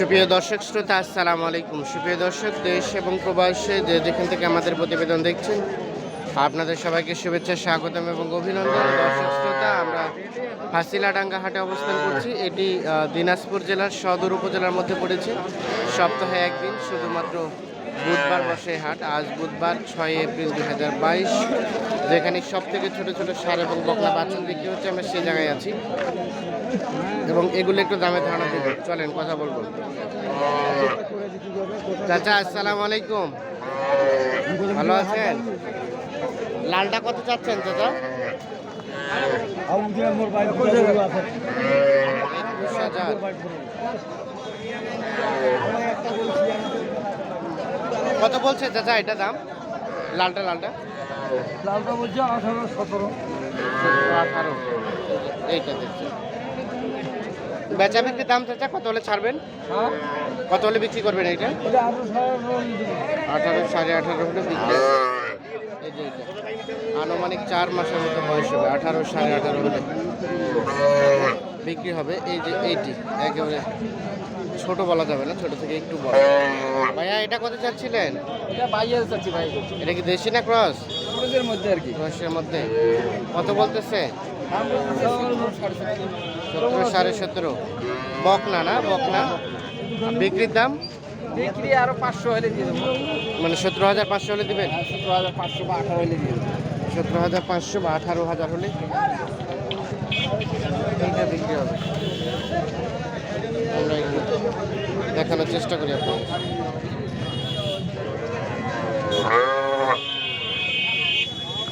সুপ্রিয় দর্শক শ্রোতা, আসসালামু আলাইকুম। সুপ্রিয় দর্শক, দেশ এবং প্রবাসে যে যেখান থেকে আমাদের প্রতিবেদন দেখছেন, আপনাদের সবাইকে শুভেচ্ছা, স্বাগতম এবং অভিনন্দন। দর্শক শ্রোতা, আমরা ফাঁসিলাডাঙ্গা হাটে অবস্থান করছি। এটি দিনাজপুর জেলার সদর উপজেলার মধ্যে পড়েছে। সপ্তাহে একদিন শুধুমাত্র বুধবার বসে হাট, আজ বুধবার ছয় এপ্রিল দুই হাজার বাইশ। যেখানে সব থেকে ছোটো ছোটো সার এবং বকলা বাছুর বিক্রি হচ্ছে, আমরা সেই জায়গায় আছি। এবং এগুলো একটু দামে ধারণা দেব। চলেন, কথা বলব। চাচা, আসসালামু আলাইকুম। ভালো আছেন? লালটা কত চাচ্ছেন, চাচা? একুশ হাজার। কত বলছে চাচা এটা দাম? লালটা লালটা? লালটা বলছে আঠারো সতেরো। আঠারো। এইটা দেখছি। বেচা বিক্রির দাম চাচা কত হলে ছাড়বেন? হ্যাঁ? কত হলে বিক্রি করবেন এইটা? আঠারো সাড়ে আঠারো হলে বিক্রি আনুমানিক চার মাসের মতো বয়স হবে আঠারো সাড়ে আঠারো হলে। বিক্রি হবে। এই যে এইটি একেবারে ছোট বলা যাবে না ছোট থেকে একটু বড়। ভাইয়া এটা কত চাচ্ছিলেন? এটা চাচ্ছি ভাই। এটা কি দেশি না ক্রস? খরচের মধ্যে আর কি। ক্রসের মধ্যে। কত বলতেছে? সাড়ে সতেরো। সাড়ে সতেরো বকনা না বকনা? বিক্রির দাম? বিক্রি আরও পাঁচশো হলে দিয়ে দেবো। মানে সতেরো হাজার পাঁচশো হলে দিবেন? সতেরো হাজার পাঁচশো বা আঠারো হলে দিয়ে সতেরো হাজার পাঁচশো বা আঠারো হাজার হলে? বিক্রি হবে? আমরা দেখানোর চেষ্টা করি আপনাকে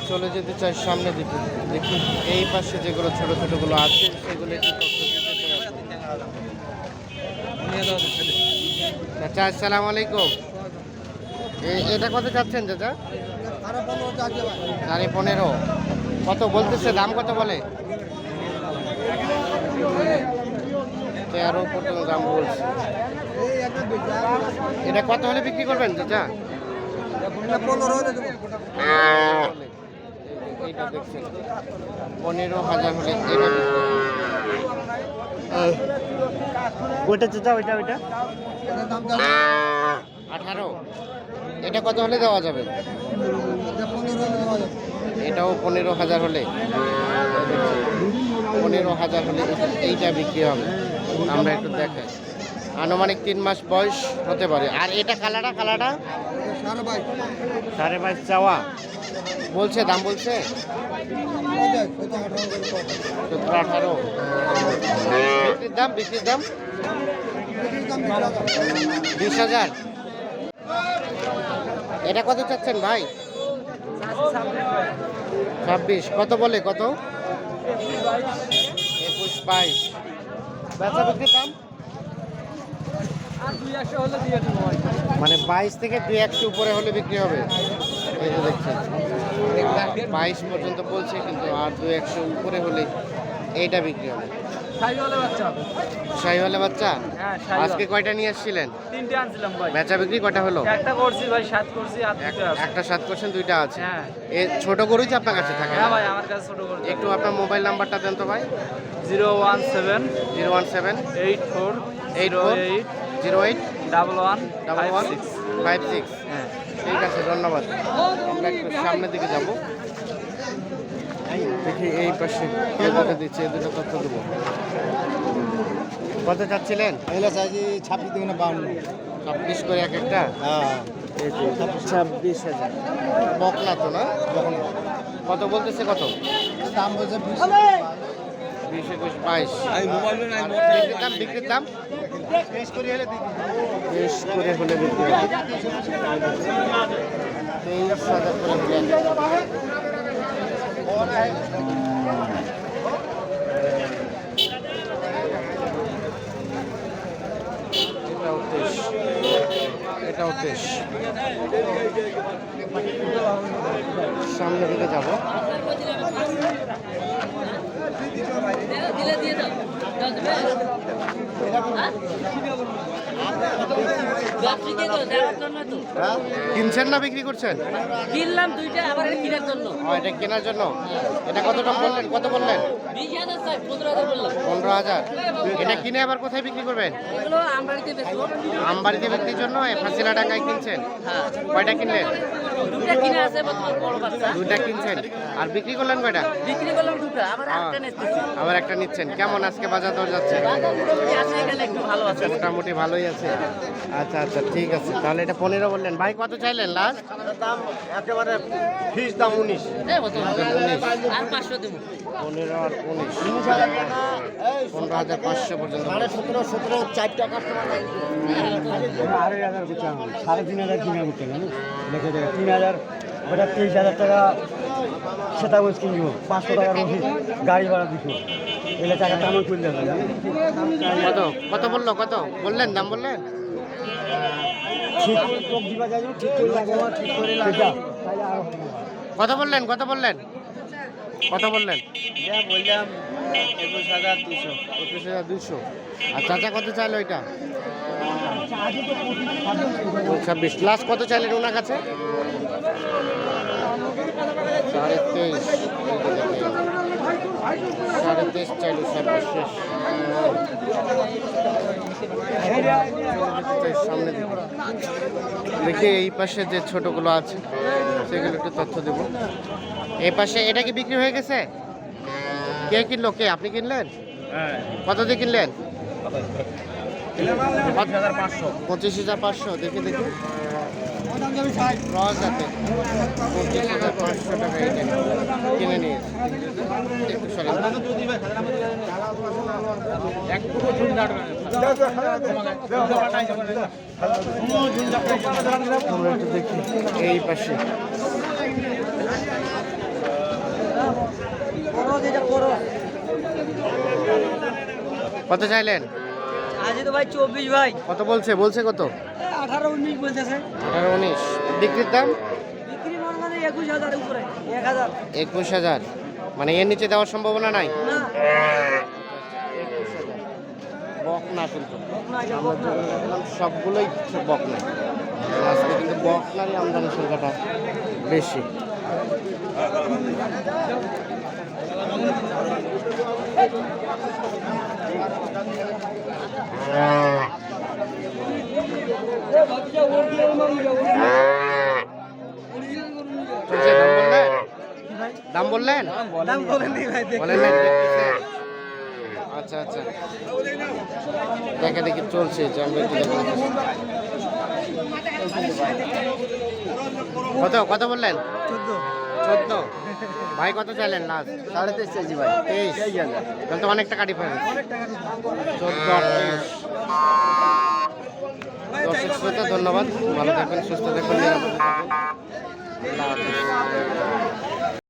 চলে যেতে চাই সামনে দিকে। দেখি এই পাশে যেগুলো ছোট ছোটগুলো আছে, সেগুলো একটু চাচা, আসসালামু আলাইকুম। এটা কত চাচ্ছেন চাচা? সাড়ে পনেরো। কত বলতেছে? দাম কত বলে? তেরো পর্যন্ত দাম বলছে। এটা কত হলে বিক্রি করবেন চাচা? এইটা দেখছেন। পনেরো হাজার হলে এটা ওইটা চাচা ওইটা ওইটা। আঠারো। এটা কত হলে দেওয়া যাবে? এটাও পনেরো হাজার হলে। পনেরো হাজার হলে এইটা বিক্রি হবে। আমরা একটু দেখাই। আনুমানিক তিন মাস বয়স হতে পারে। আর এটা কালাটা কালাটা সাড়ে বাইশ চাওয়া। বলছে দাম বলছে? সতেরো আঠারো। বিক্রির দাম বিক্রির দাম? বিশ হাজার। এটা কত চাচ্ছেন ভাই? ছাব্বিশ। কত বলে কত? একুশ বাইশ। মানে বাইশ থেকে দুই একশো উপরে হলে বিক্রি হবে। এই তো দেখছেন। বাইশ পর্যন্ত বলছে, কিন্তু আর দুই একশো উপরে হলে এইটা বিক্রি হবে। শাহিওয়ালা বাচ্চা হ্যাঁ। আজকে কয়টা নিয়ে আসছিলেন? তিনটে আনছিলাম ভাই। বেচা বিক্রি কয়টা হলো? একটা করছি ভাই সাত করছি একটা সাত পার্সেন্ট দুইটা আছে। হ্যাঁ। এ ছোট গরুই তো আপনার কাছে থাকে হ্যাঁ ভাই আমার কাছে ছোট করে একটু আপনার মোবাইল নাম্বারটা দেন তো ভাই। Zero one seven zero one seven eight four eight four eight zero eight double one double one five six. হ্যাঁ। ঠিক আছে ধন্যবাদ। আমরা একটু সামনের দিকে যাব। দেখি এই পাশে কে দুটো দিচ্ছে এই দুটো তথ্য দেবো। কত চাচ্ছিলেন? এগুলো চাইছি ছাব্বিশ থেকে বাউন্ন। ছাব্বিশ করে এক একটা? হ্যাঁ। ছাব্বিশ হাজার। বকলা তো না? যখন কত বলতেছে কত? দাম বলছে বিশ। বিশ একুশ বাইশ। বিক্রির দাম বিক্রির দাম? তেইশ করে হলে বেশ করে হলে বিক্রি হবে। তেইশ হাজার করে তেইশ সামনের দিকে যাব। জন্য তো কিনছেন না বিক্রি করছেন? কিনলাম দুইটা আবার কেনার জন্য। এটা কেনার জন্য? এটা কত টাকা বললেন? কত বললেন? পনেরো হাজার এটা কিনে আবার কোথায় বিক্রি করবেন? আমবাড়িতে ব্যক্তির জন্য ফাঁসিলা টাকায় কিনছেন? হ্যাঁ। কয়টা কিনলেন? দুটা কিনে আছে বর্তমান বড় বাচ্চা। দুইটা কিনছেন? আর বিক্রি করলেন কয়টা? বিক্রি করলাম দুটা আবার একটা নিতেছি আবার একটা নিচ্ছেন। কেমন আজকে বাজার দর যাচ্ছে? মোটামুটি একটু ভালো আছে। মোটামুটি ভালোই আছে। আচ্ছা আচ্ছা ঠিক আছে। তাহলে এটা পনেরো বললেন। ভাই কত চাইলেন লাস্ট দাম একেবারে ফিস দাম উনিশ। আর পনেরো আর উনিশ। পনেরো হাজার পাঁচশো পর্যন্ত। সতেরো সতেরো চার টাকা আড়াই হাজার সাড়ে তিন হাজার কিনে করতে দেখে। হাজার ওটা তেইশ হাজার টাকা বলছ কিনব পাঁচশো টাকার রসিদ গাড়ি ভাড়া দিছো এলে টাকাটা আমার করলে হবে কত? কত বলল? কত? বললেন দাম বললেন? ঠিক লোক দিবা যাই ঠিক করে লাগবো ঠিক করে লাগবো। কত বললেন? কত বললেন? কত বললেন? বললাম একুশ হাজার দুশো। একুশ হাজার দুশো। আর চাচা কত চাইলো এটা? ছাব্বিশ। লাস্ট কত চাইলেন ওনার কাছে? সাড়ে তেইশ। সাড়ে তেইশ চাইলো সর্বশেষ সামনে। দেখি এই পাশে যে ছোটগুলো আছে সেগুলো একটু তথ্য দেব। এই পাশে এটা কি বিক্রি হয়ে গেছে? কে কিনলো? কে? আপনি কিনলেন? কত দিয়ে কিনলেন? পঁচিশ হাজার পাঁচশো দেখি পঁচিশ হাজার পাঁচশো এই পাশে। কত চাইলেন? আজ তো ভাই চব্বিশ ভাই। কত বলছে? বলছে কত? আঠারো উনিশ বলতেছে। আঠারো উনিশ। বিক্রির দাম? একুশ হাজার উপরে এক হাজার। একুশ হাজার। মানে এর নিচে দেওয়ার সম্ভাবনা নাই? কিন্তু। সবগুলোই বক না আজকে কিন্তু বকনারই আমদানি সংখ্যাটা বেশি। দাম বললেন? দাম বললেন বলেন আচ্ছা আচ্ছা। দেখে দেখি চলছে কত কত বললেন? চোদ্দ। ভাই কত চাইলেন লাস্ট? সাড়ে তেইশ চাইছি ভাই। তেইশ। তাহলে তো অনেক টাকা ডিফারেন্স দর্শক শ্রোতা ধন্যবাদ। ভালো থাকবেন সুস্থ থাকবেন।